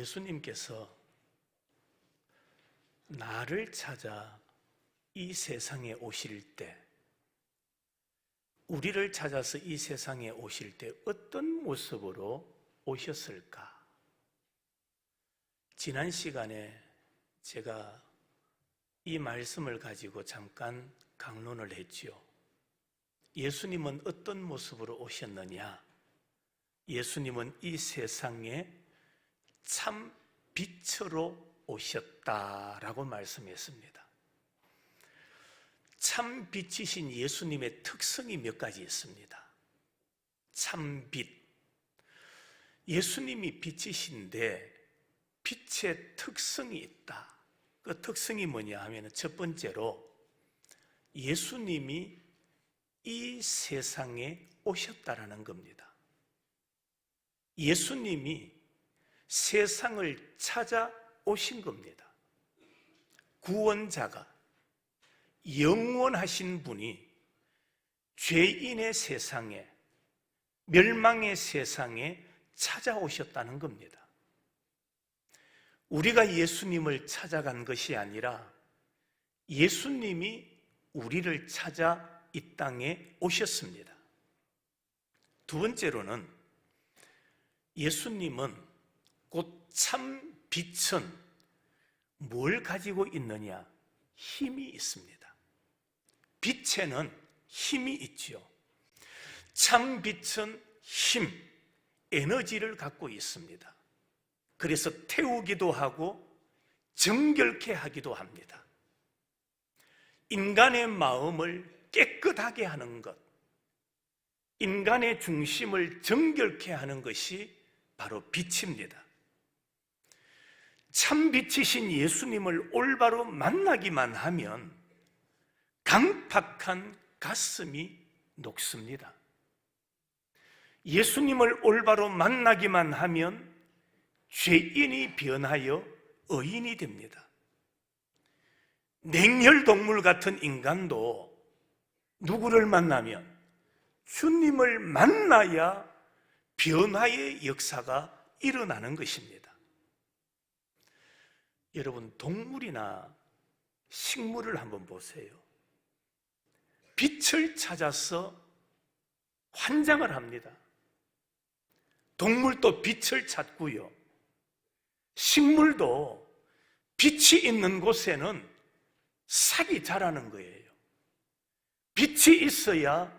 예수님께서 나를 찾아 이 세상에 오실 때, 우리를 찾아서 이 세상에 오실 때 어떤 모습으로 오셨을까? 지난 시간에 제가 이 말씀을 가지고 잠깐 강론을 했지요. 예수님은 어떤 모습으로 오셨느냐? 예수님은 이 세상에 참 빛으로 오셨다라고 말씀했습니다. 참 빛이신 예수님의 특성이 몇 가지 있습니다. 참 빛. 예수님이 빛이신데 빛의 특성이 있다. 그 특성이 뭐냐 하면 첫 번째로 예수님이 이 세상에 오셨다라는 겁니다. 예수님이 세상을 찾아오신 겁니다. 구원자가 영원하신 분이 죄인의 세상에 멸망의 세상에 찾아오셨다는 겁니다. 우리가 예수님을 찾아간 것이 아니라 예수님이 우리를 찾아 이 땅에 오셨습니다. 두 번째로는 예수님은 곧 참 빛은 뭘 가지고 있느냐? 힘이 있습니다. 빛에는 힘이 있지요. 참 빛은 힘, 에너지를 갖고 있습니다. 그래서 태우기도 하고 정결케 하기도 합니다. 인간의 마음을 깨끗하게 하는 것, 인간의 중심을 정결케 하는 것이 바로 빛입니다. 참 빛이신 예수님을 올바로 만나기만 하면 강팍한 가슴이 녹습니다. 예수님을 올바로 만나기만 하면 죄인이 변하여 의인이 됩니다. 냉혈동물 같은 인간도 누구를 만나면 주님을 만나야 변화의 역사가 일어나는 것입니다. 여러분, 동물이나 식물을 한번 보세요. 빛을 찾아서 환장을 합니다. 동물도 빛을 찾고요. 식물도 빛이 있는 곳에는 싹이 자라는 거예요. 빛이 있어야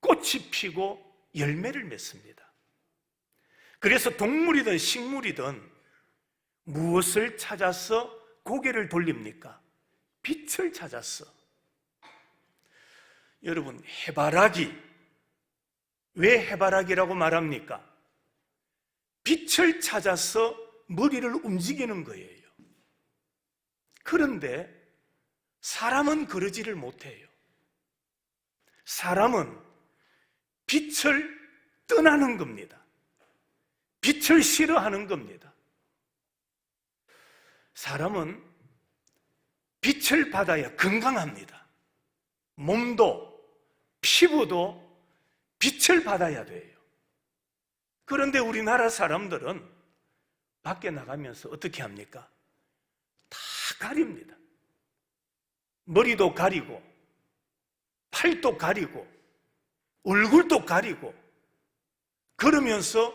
꽃이 피고 열매를 맺습니다. 그래서 동물이든 식물이든 무엇을 찾아서 고개를 돌립니까? 빛을 찾았어. 여러분, 해바라기. 왜 해바라기라고 말합니까? 빛을 찾아서 머리를 움직이는 거예요. 그런데 사람은 그러지를 못해요. 사람은 빛을 떠나는 겁니다. 빛을 싫어하는 겁니다. 사람은 빛을 받아야 건강합니다. 몸도, 피부도 빛을 받아야 돼요. 그런데 우리나라 사람들은 밖에 나가면서 어떻게 합니까? 다 가립니다. 머리도 가리고, 팔도 가리고, 얼굴도 가리고, 그러면서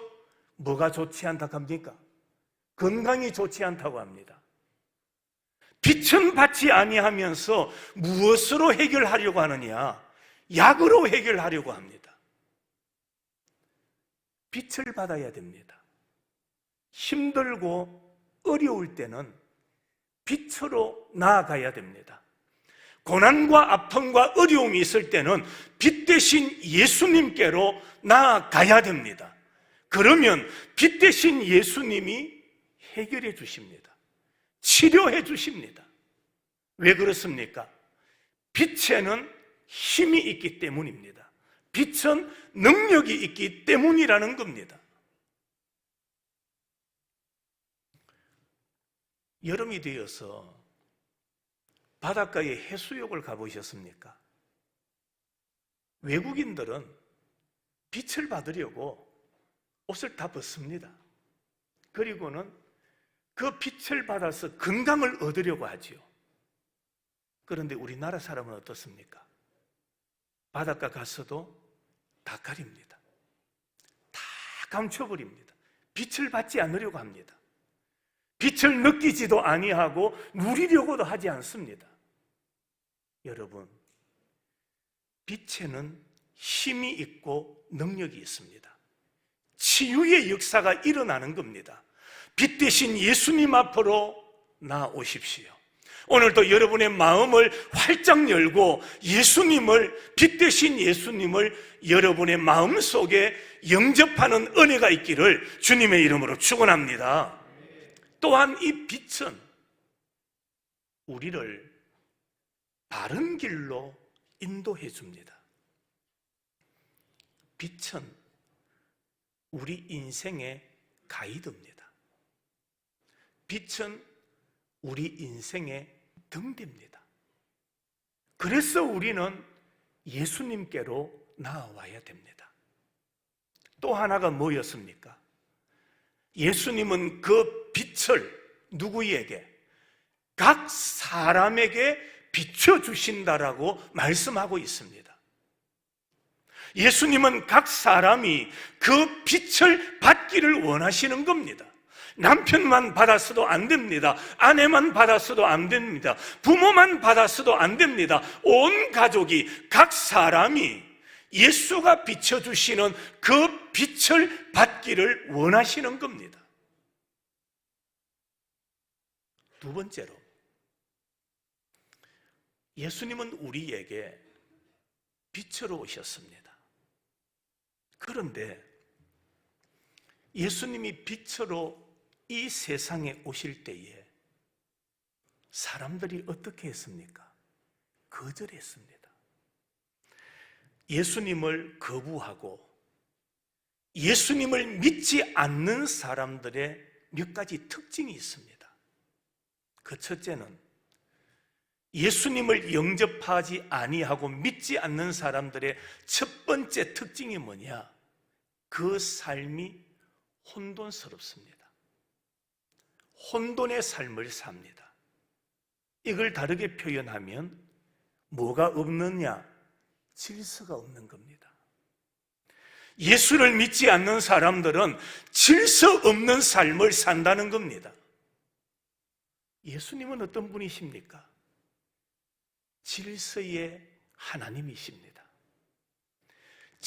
뭐가 좋지 않다고 합니까? 건강이 좋지 않다고 합니다. 빛은 받지 아니하면서 무엇으로 해결하려고 하느냐? 약으로 해결하려고 합니다. 빛을 받아야 됩니다. 힘들고 어려울 때는 빛으로 나아가야 됩니다. 고난과 아픔과 어려움이 있을 때는 빛 대신 예수님께로 나아가야 됩니다. 그러면 빛 대신 예수님이 해결해 주십니다. 치료해 주십니다. 왜 그렇습니까? 빛에는 힘이 있기 때문입니다. 빛은 능력이 있기 때문이라는 겁니다. 여름이 되어서 바닷가에 해수욕을 가보셨습니까? 외국인들은 빛을 받으려고 옷을 다 벗습니다. 그리고는 그 빛을 받아서 건강을 얻으려고 하지요. 그런데 우리나라 사람은 어떻습니까? 바닷가 갔어도 다 가립니다. 다 감춰버립니다. 빛을 받지 않으려고 합니다. 빛을 느끼지도 아니하고 누리려고도 하지 않습니다. 여러분, 빛에는 힘이 있고 능력이 있습니다. 치유의 역사가 일어나는 겁니다. 빛 대신 예수님 앞으로 나오십시오. 오늘도 여러분의 마음을 활짝 열고 예수님을, 빛 대신 예수님을 여러분의 마음 속에 영접하는 은혜가 있기를 주님의 이름으로 축원합니다. 또한 이 빛은 우리를 바른 길로 인도해 줍니다. 빛은 우리 인생의 가이드입니다. 빛은 우리 인생의 등대입니다. 그래서 우리는 예수님께로 나아와야 됩니다. 또 하나가 뭐였습니까? 예수님은 그 빛을 누구에게? 각 사람에게 비춰주신다라고 말씀하고 있습니다. 예수님은 각 사람이 그 빛을 받기를 원하시는 겁니다. 남편만 받았어도 안 됩니다. 아내만 받았어도 안 됩니다. 부모만 받았어도 안 됩니다. 온 가족이, 각 사람이 예수가 비춰주시는 그 빛을 받기를 원하시는 겁니다. 두 번째로, 예수님은 우리에게 빛으로 오셨습니다. 그런데 예수님이 빛으로 이 세상에 오실 때에 사람들이 어떻게 했습니까? 거절했습니다. 예수님을 거부하고 예수님을 믿지 않는 사람들의 몇 가지 특징이 있습니다. 그 첫째는 예수님을 영접하지 아니하고 믿지 않는 사람들의 첫 번째 특징이 뭐냐? 그 삶이 혼돈스럽습니다. 혼돈의 삶을 삽니다. 이걸 다르게 표현하면 뭐가 없느냐? 질서가 없는 겁니다. 예수를 믿지 않는 사람들은 질서 없는 삶을 산다는 겁니다. 예수님은 어떤 분이십니까? 질서의 하나님이십니다.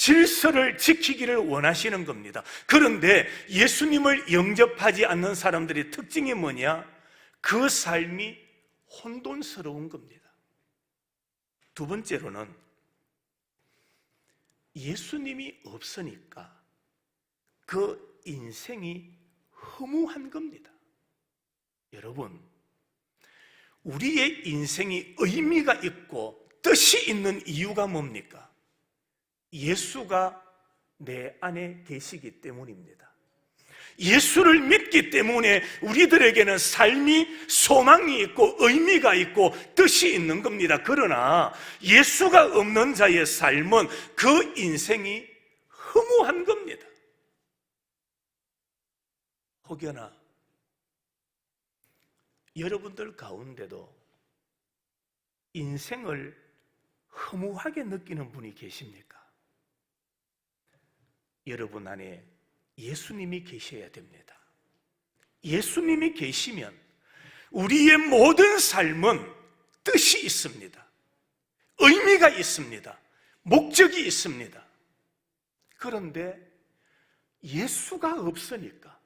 질서를 지키기를 원하시는 겁니다. 그런데 예수님을 영접하지 않는 사람들의 특징이 뭐냐? 그 삶이 혼돈스러운 겁니다. 두 번째로는 예수님이 없으니까 그 인생이 허무한 겁니다. 여러분, 우리의 인생이 의미가 있고 뜻이 있는 이유가 뭡니까? 예수가 내 안에 계시기 때문입니다. 예수를 믿기 때문에 우리들에게는 삶이 소망이 있고 의미가 있고 뜻이 있는 겁니다. 그러나 예수가 없는 자의 삶은 그 인생이 허무한 겁니다. 혹여나 여러분들 가운데도 인생을 허무하게 느끼는 분이 계십니까? 여러분 안에 예수님이 계셔야 됩니다. 예수님이 계시면 우리의 모든 삶은 뜻이 있습니다. 의미가 있습니다. 목적이 있습니다. 그런데 예수가 없으니까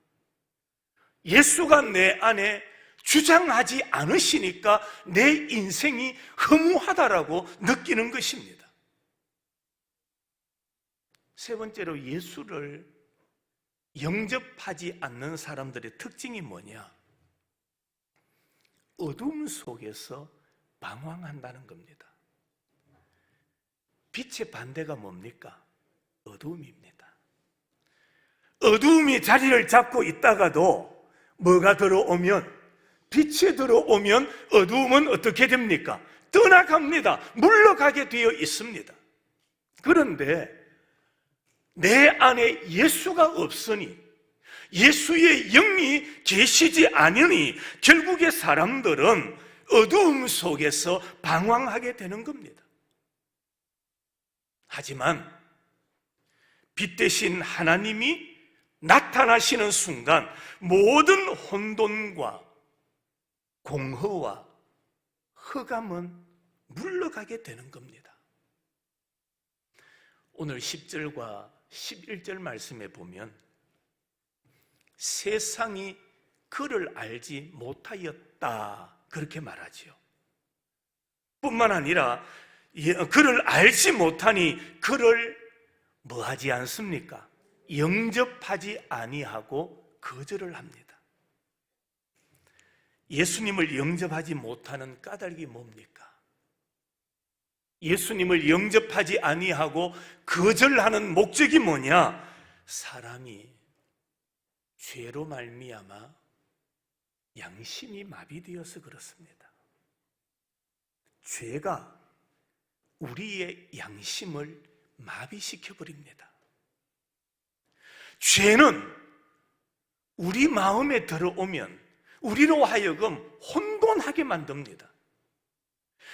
예수가 내 안에 주장하지 않으시니까 내 인생이 허무하다라고 느끼는 것입니다. 세 번째로 예수를 영접하지 않는 사람들의 특징이 뭐냐? 어둠 속에서 방황한다는 겁니다. 빛의 반대가 뭡니까? 어둠입니다. 어둠이 자리를 잡고 있다가도 뭐가 들어오면 빛이 들어오면 어둠은 어떻게 됩니까? 떠나갑니다. 물러가게 되어 있습니다. 그런데 내 안에 예수가 없으니 예수의 영이 계시지 않으니 결국에 사람들은 어두움 속에서 방황하게 되는 겁니다. 하지만 빛 대신 하나님이 나타나시는 순간 모든 혼돈과 공허와 흑암은 물러가게 되는 겁니다. 오늘 10절과 11절 말씀에 보면 세상이 그를 알지 못하였다. 그렇게 말하지요. 뿐만 아니라 예, 그를 알지 못하니 그를 뭐 하지 않습니까? 영접하지 아니하고 거절을 합니다. 예수님을 영접하지 못하는 까닭이 뭡니까? 예수님을 영접하지 아니하고 거절하는 목적이 뭐냐? 사람이 죄로 말미암아 양심이 마비되어서 그렇습니다. 죄가 우리의 양심을 마비시켜 버립니다. 죄는 우리 마음에 들어오면 우리로 하여금 혼돈하게 만듭니다.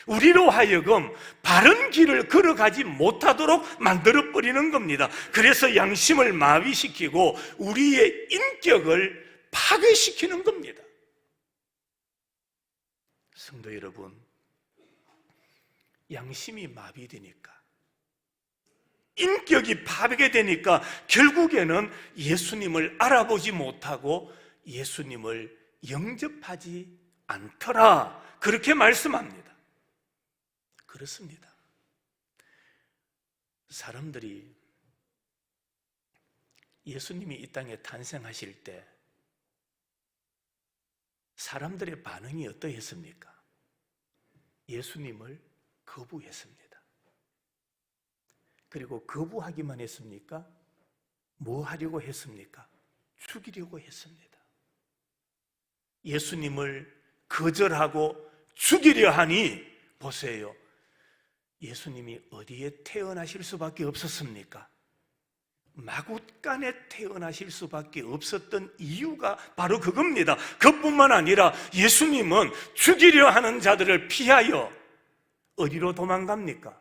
우리로 하여금 바른 길을 걸어가지 못하도록 만들어 버리는 겁니다. 그래서 양심을 마비시키고 우리의 인격을 파괴시키는 겁니다. 성도 여러분, 양심이 마비되니까, 인격이 파괴되니까 결국에는 예수님을 알아보지 못하고 예수님을 영접하지 않더라. 그렇게 말씀합니다. 그렇습니다. 사람들이 예수님이 이 땅에 탄생하실 때 사람들의 반응이 어떠했습니까? 예수님을 거부했습니다. 그리고 거부하기만 했습니까? 뭐 하려고 했습니까? 죽이려고 했습니다. 예수님을 거절하고 죽이려 하니 보세요. 예수님이 어디에 태어나실 수밖에 없었습니까? 마굿간에 태어나실 수밖에 없었던 이유가 바로 그겁니다. 그뿐만 아니라 예수님은 죽이려 하는 자들을 피하여 어디로 도망갑니까?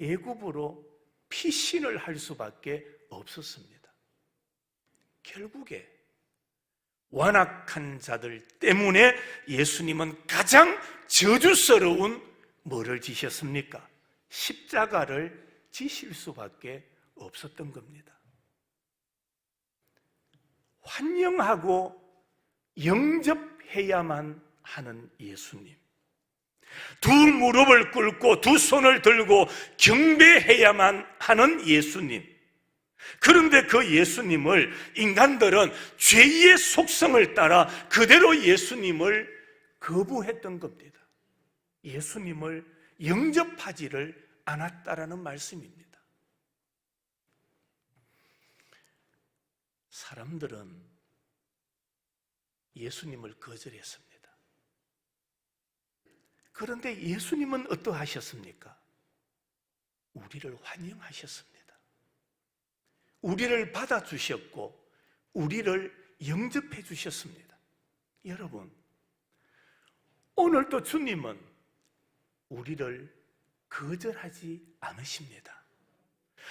애굽으로 피신을 할 수밖에 없었습니다. 결국에 완악한 자들 때문에 예수님은 가장 저주스러운 뭐를 지셨습니까? 십자가를 지실 수밖에 없었던 겁니다. 환영하고 영접해야만 하는 예수님. 두 무릎을 꿇고 두 손을 들고 경배해야만 하는 예수님. 그런데 그 예수님을 인간들은 죄의 속성을 따라 그대로 예수님을 거부했던 겁니다. 예수님을 영접하지를 않았다라는 말씀입니다. 사람들은 예수님을 거절했습니다. 그런데 예수님은 어떠하셨습니까? 우리를 환영하셨습니다. 우리를 받아주셨고, 우리를 영접해 주셨습니다. 여러분, 오늘도 주님은 우리를 거절하지 않으십니다.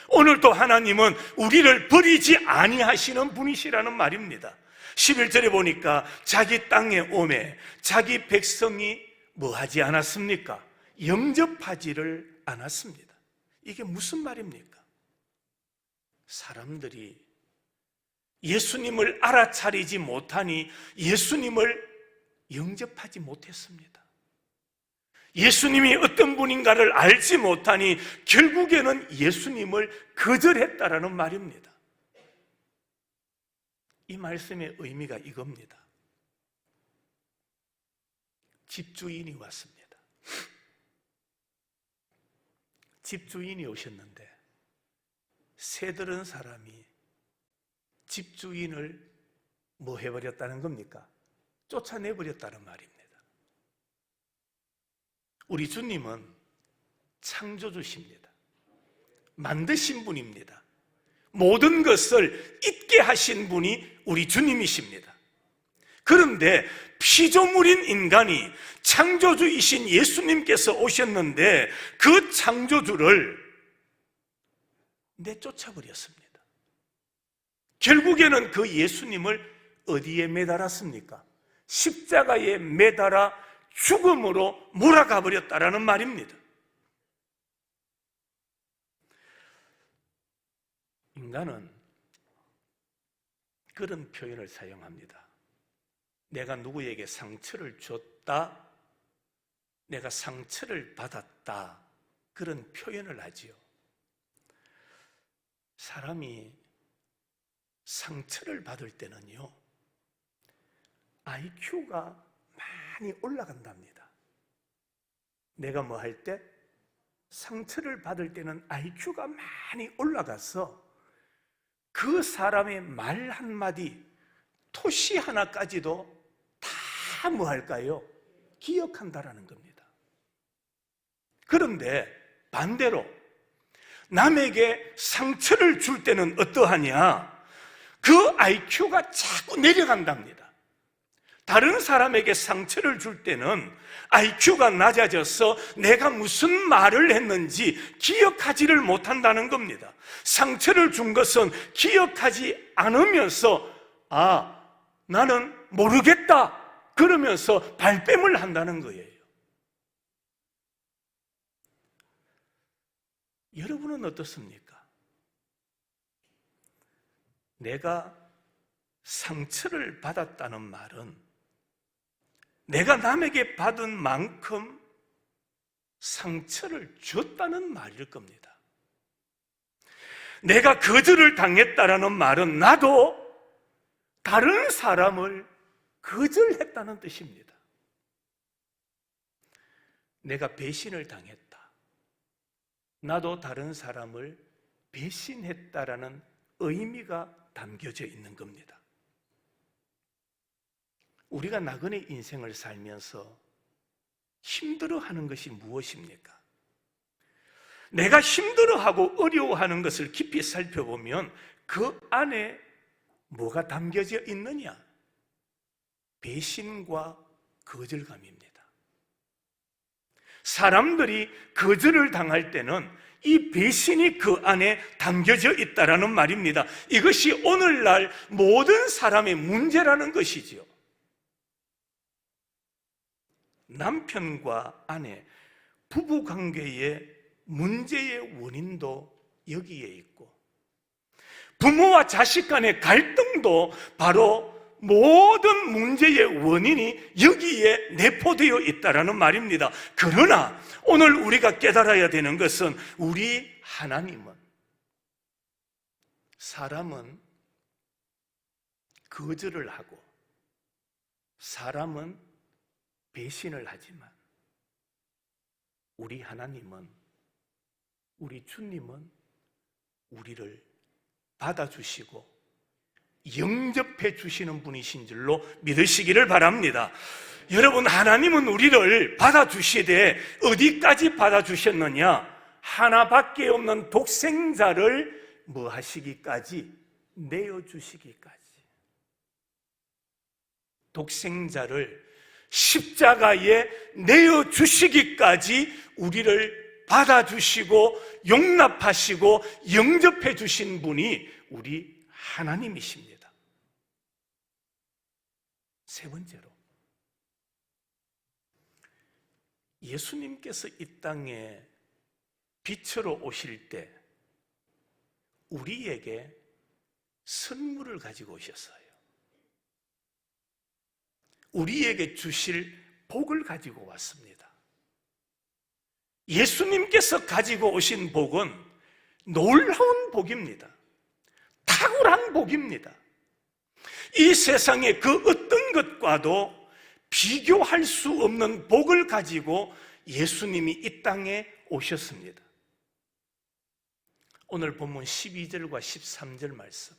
오늘도 하나님은 우리를 버리지 아니하시는 분이시라는 말입니다. 11절에 보니까 자기 땅에 오매 자기 백성이 뭐 하지 않았습니까? 영접하지를 않았습니다. 이게 무슨 말입니까? 사람들이 예수님을 알아차리지 못하니 예수님을 영접하지 못했습니다. 예수님이 어떤 분인가를 알지 못하니 결국에는 예수님을 거절했다라는 말입니다. 이 말씀의 의미가 이겁니다. 집주인이 왔습니다. 집주인이 오셨는데 새들은 사람이 집주인을 뭐 해버렸다는 겁니까? 쫓아내버렸다는 말입니다. 우리 주님은 창조주십니다. 만드신 분입니다. 모든 것을 있게 하신 분이 우리 주님이십니다. 그런데 피조물인 인간이 창조주이신 예수님께서 오셨는데 그 창조주를 내쫓아버렸습니다. 결국에는 그 예수님을 어디에 매달았습니까? 십자가에 매달아 죽음으로 몰아가 버렸다라는 말입니다. 인간은 그런 표현을 사용합니다. 내가 누구에게 상처를 줬다, 내가 상처를 받았다, 그런 표현을 하지요. 사람이 상처를 받을 때는요, IQ가 많이 올라간답니다. 내가 뭐 할 때? 상처를 받을 때는 IQ가 많이 올라가서 그 사람의 말 한마디, 토시 하나까지도 다 뭐 할까요? 기억한다라는 겁니다. 그런데 반대로 남에게 상처를 줄 때는 어떠하냐? 그 IQ가 자꾸 내려간답니다. 다른 사람에게 상처를 줄 때는 IQ가 낮아져서 내가 무슨 말을 했는지 기억하지를 못한다는 겁니다. 상처를 준 것은 기억하지 않으면서, 아, 나는 모르겠다. 그러면서 발뺌을 한다는 거예요. 여러분은 어떻습니까? 내가 상처를 받았다는 말은 내가 남에게 받은 만큼 상처를 줬다는 말일 겁니다. 내가 거절을 당했다라는 말은 나도 다른 사람을 거절했다는 뜻입니다. 내가 배신을 당했다. 나도 다른 사람을 배신했다라는 의미가 담겨져 있는 겁니다. 우리가 나그네 인생을 살면서 힘들어하는 것이 무엇입니까? 내가 힘들어하고 어려워하는 것을 깊이 살펴보면 그 안에 뭐가 담겨져 있느냐? 배신과 거절감입니다. 사람들이 거절을 당할 때는 이 배신이 그 안에 담겨져 있다라는 말입니다. 이것이 오늘날 모든 사람의 문제라는 것이지요. 남편과 아내, 부부 관계의 문제의 원인도 여기에 있고, 부모와 자식 간의 갈등도 바로 모든 문제의 원인이 여기에 내포되어 있다라는 말입니다. 그러나 오늘 우리가 깨달아야 되는 것은 우리 하나님은 사람은 거절을 하고 사람은 배신을 하지만 우리 하나님은 우리 주님은 우리를 받아주시고 영접해 주시는 분이신 줄로 믿으시기를 바랍니다. 여러분, 하나님은 우리를 받아주시되 어디까지 받아주셨느냐? 하나밖에 없는 독생자를 뭐 하시기까지? 내어주시기까지. 독생자를 십자가에 내어 주시기까지 우리를 받아주시고 용납하시고 영접해 주신 분이 우리 하나님이십니다. 세 번째로, 예수님께서 이 땅에 빛으로 오실 때 우리에게 선물을 가지고 오셨어요. 우리에게 주실 복을 가지고 왔습니다. 예수님께서 가지고 오신 복은 놀라운 복입니다. 탁월한 복입니다. 이 세상의 그 어떤 것과도 비교할 수 없는 복을 가지고 예수님이 이 땅에 오셨습니다. 오늘 본문 12절과 13절 말씀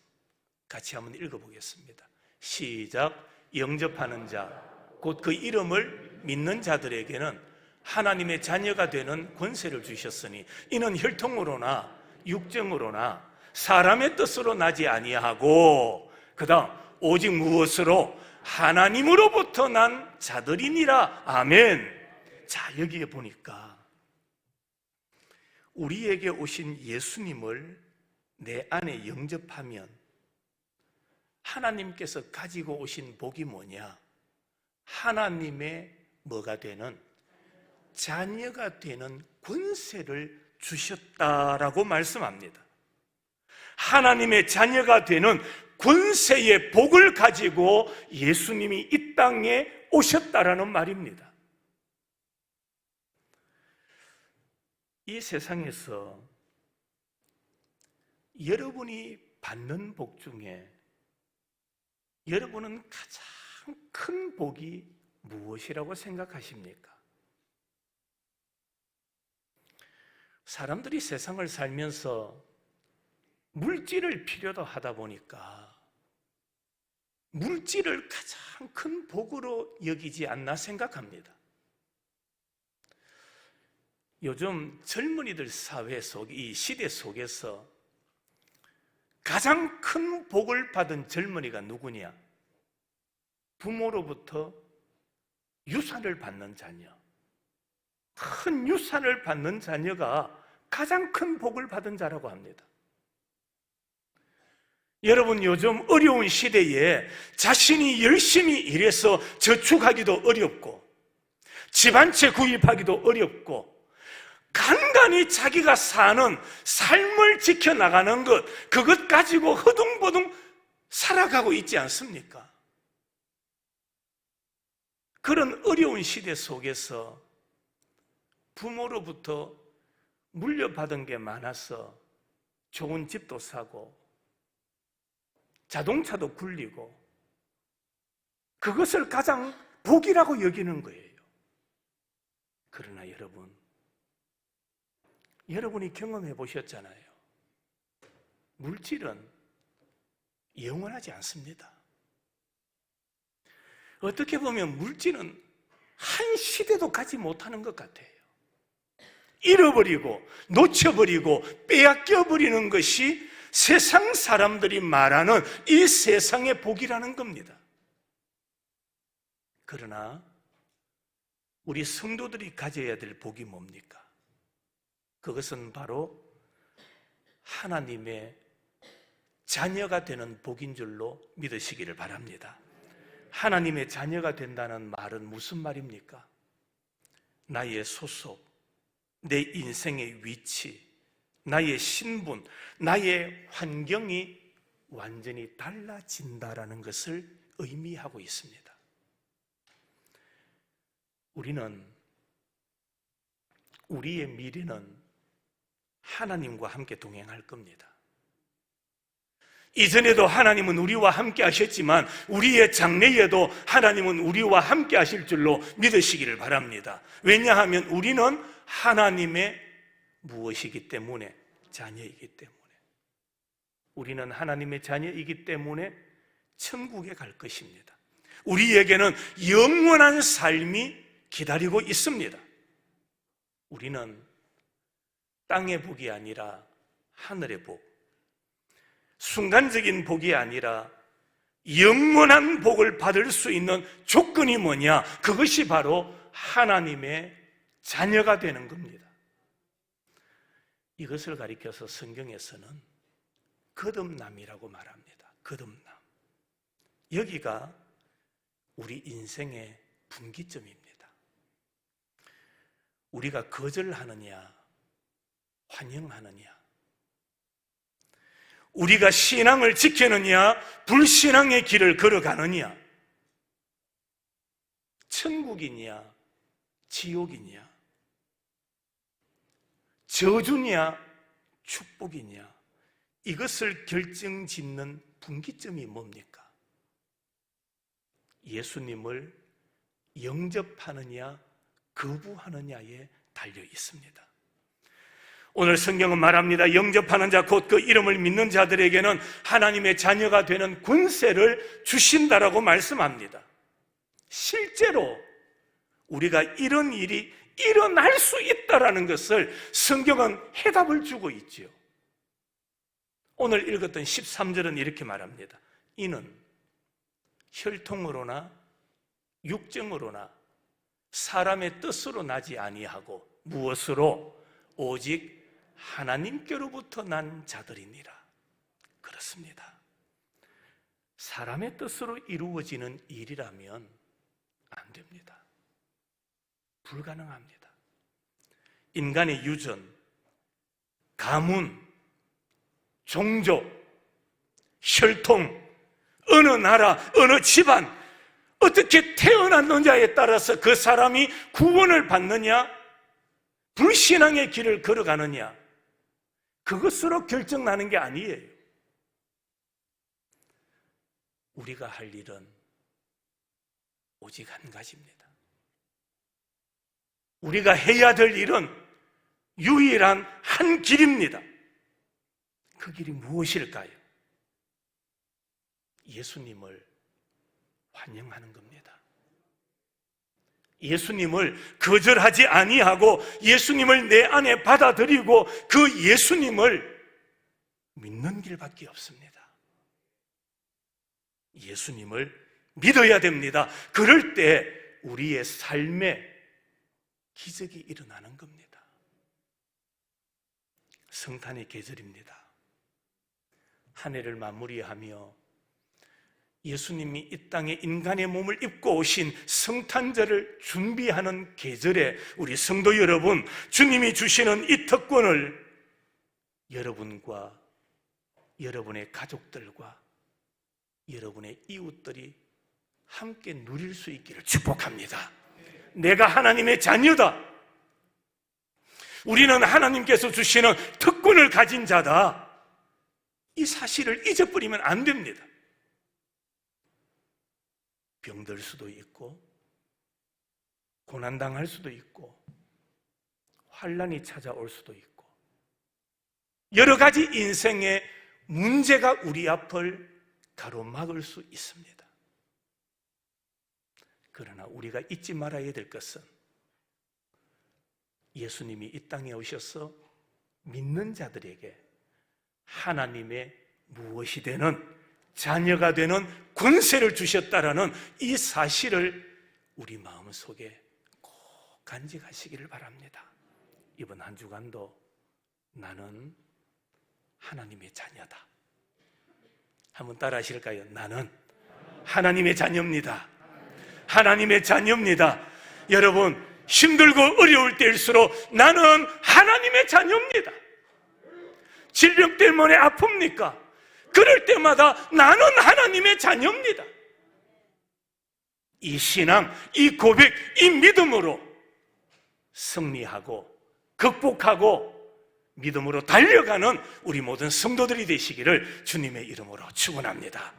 같이 한번 읽어보겠습니다. 시작. 영접하는 자, 곧 그 이름을 믿는 자들에게는 하나님의 자녀가 되는 권세를 주셨으니 이는 혈통으로나 육정으로나 사람의 뜻으로 나지 아니하고 그다음 오직 무엇으로 하나님으로부터 난 자들이니라 아멘. 자 여기에 보니까 우리에게 오신 예수님을 내 안에 영접하면 하나님께서 가지고 오신 복이 뭐냐? 하나님의 뭐가 되는 자녀가 되는 권세를 주셨다라고 말씀합니다. 하나님의 자녀가 되는 권세의 복을 가지고 예수님이 이 땅에 오셨다라는 말입니다. 이 세상에서 여러분이 받는 복 중에 여러분은 가장 큰 복이 무엇이라고 생각하십니까? 사람들이 세상을 살면서 물질을 필요로 하다 보니까 물질을 가장 큰 복으로 여기지 않나 생각합니다. 요즘 젊은이들 사회 속, 이 시대 속에서 가장 큰 복을 받은 젊은이가 누구냐? 부모로부터 유산을 받는 자녀. 큰 유산을 받는 자녀가 가장 큰 복을 받은 자라고 합니다. 여러분 요즘 어려운 시대에 자신이 열심히 일해서 저축하기도 어렵고 집 한 채 구입하기도 어렵고 간간히 자기가 사는 삶을 지켜나가는 것 그것 가지고 허둥버둥 살아가고 있지 않습니까? 그런 어려운 시대 속에서 부모로부터 물려받은 게 많아서 좋은 집도 사고 자동차도 굴리고 그것을 가장 복이라고 여기는 거예요. 그러나 여러분, 여러분이 경험해 보셨잖아요. 물질은 영원하지 않습니다. 어떻게 보면 물질은 한 시대도 가지 못하는 것 같아요. 잃어버리고 놓쳐버리고 빼앗겨버리는 것이 세상 사람들이 말하는 이 세상의 복이라는 겁니다. 그러나 우리 성도들이 가져야 될 복이 뭡니까? 그것은 바로 하나님의 자녀가 되는 복인 줄로 믿으시기를 바랍니다. 하나님의 자녀가 된다는 말은 무슨 말입니까? 나의 소속, 내 인생의 위치, 나의 신분, 나의 환경이 완전히 달라진다라는 것을 의미하고 있습니다. 우리는 우리의 미래는 하나님과 함께 동행할 겁니다. 이전에도 하나님은 우리와 함께 하셨지만 우리의 장래에도 하나님은 우리와 함께 하실 줄로 믿으시기를 바랍니다. 왜냐하면 우리는 하나님의 무엇이기 때문에 자녀이기 때문에 우리는 하나님의 자녀이기 때문에 천국에 갈 것입니다. 우리에게는 영원한 삶이 기다리고 있습니다. 우리는 땅의 복이 아니라 하늘의 복, 순간적인 복이 아니라 영원한 복을 받을 수 있는 조건이 뭐냐? 그것이 바로 하나님의 자녀가 되는 겁니다. 이것을 가리켜서 성경에서는 거듭남이라고 말합니다. 거듭남. 여기가 우리 인생의 분기점입니다. 우리가 거절하느냐, 환영하느냐, 우리가 신앙을 지키느냐, 불신앙의 길을 걸어가느냐, 천국이냐, 지옥이냐, 저주냐, 축복이냐, 이것을 결정 짓는 분기점이 뭡니까? 예수님을 영접하느냐, 거부하느냐에 달려 있습니다. 오늘 성경은 말합니다. 영접하는 자, 곧 그 이름을 믿는 자들에게는 하나님의 자녀가 되는 권세를 주신다라고 말씀합니다. 실제로 우리가 이런 일이 일어날 수 있다라는 것을 성경은 해답을 주고 있지요. 오늘 읽었던 13절은 이렇게 말합니다. 이는 혈통으로나 육정으로나 사람의 뜻으로 나지 아니하고 무엇으로 오직 하나님께로부터 난 자들이니라. 그렇습니다. 사람의 뜻으로 이루어지는 일이라면 안 됩니다. 불가능합니다. 인간의 유전, 가문, 종족, 혈통, 어느 나라, 어느 집안, 어떻게 태어났느냐에 따라서 그 사람이 구원을 받느냐, 불신앙의 길을 걸어가느냐, 그것으로 결정나는 게 아니에요. 우리가 할 일은 오직 한 가지입니다. 우리가 해야 될 일은 유일한 한 길입니다. 그 길이 무엇일까요? 예수님을 환영하는 겁니다. 예수님을 거절하지 아니하고 예수님을 내 안에 받아들이고 그 예수님을 믿는 길밖에 없습니다. 예수님을 믿어야 됩니다. 그럴 때 우리의 삶에 기적이 일어나는 겁니다. 성탄의 계절입니다. 한 해를 마무리하며 예수님이 이 땅에 인간의 몸을 입고 오신 성탄절을 준비하는 계절에 우리 성도 여러분, 주님이 주시는 이 특권을 여러분과 여러분의 가족들과 여러분의 이웃들이 함께 누릴 수 있기를 축복합니다. 내가 하나님의 자녀다. 우리는 하나님께서 주시는 특권을 가진 자다. 이 사실을 잊어버리면 안 됩니다. 병들 수도 있고, 고난 당할 수도 있고, 환란이 찾아올 수도 있고, 여러 가지 인생의 문제가 우리 앞을 가로막을 수 있습니다. 그러나 우리가 잊지 말아야 될 것은 예수님이 이 땅에 오셔서 믿는 자들에게 하나님의 무엇이 되는 자녀가 되는 권세를 주셨다라는 이 사실을 우리 마음 속에 꼭 간직하시기를 바랍니다. 이번 한 주간도 나는 하나님의 자녀다. 한번 따라 하실까요? 나는 하나님의 자녀입니다. 하나님의 자녀입니다. 여러분, 힘들고 어려울 때일수록 나는 하나님의 자녀입니다. 질병 때문에 아픕니까? 그럴 때마다 나는 하나님의 자녀입니다. 이 신앙, 이 고백, 이 믿음으로 승리하고 극복하고 믿음으로 달려가는 우리 모든 성도들이 되시기를 주님의 이름으로 축원합니다.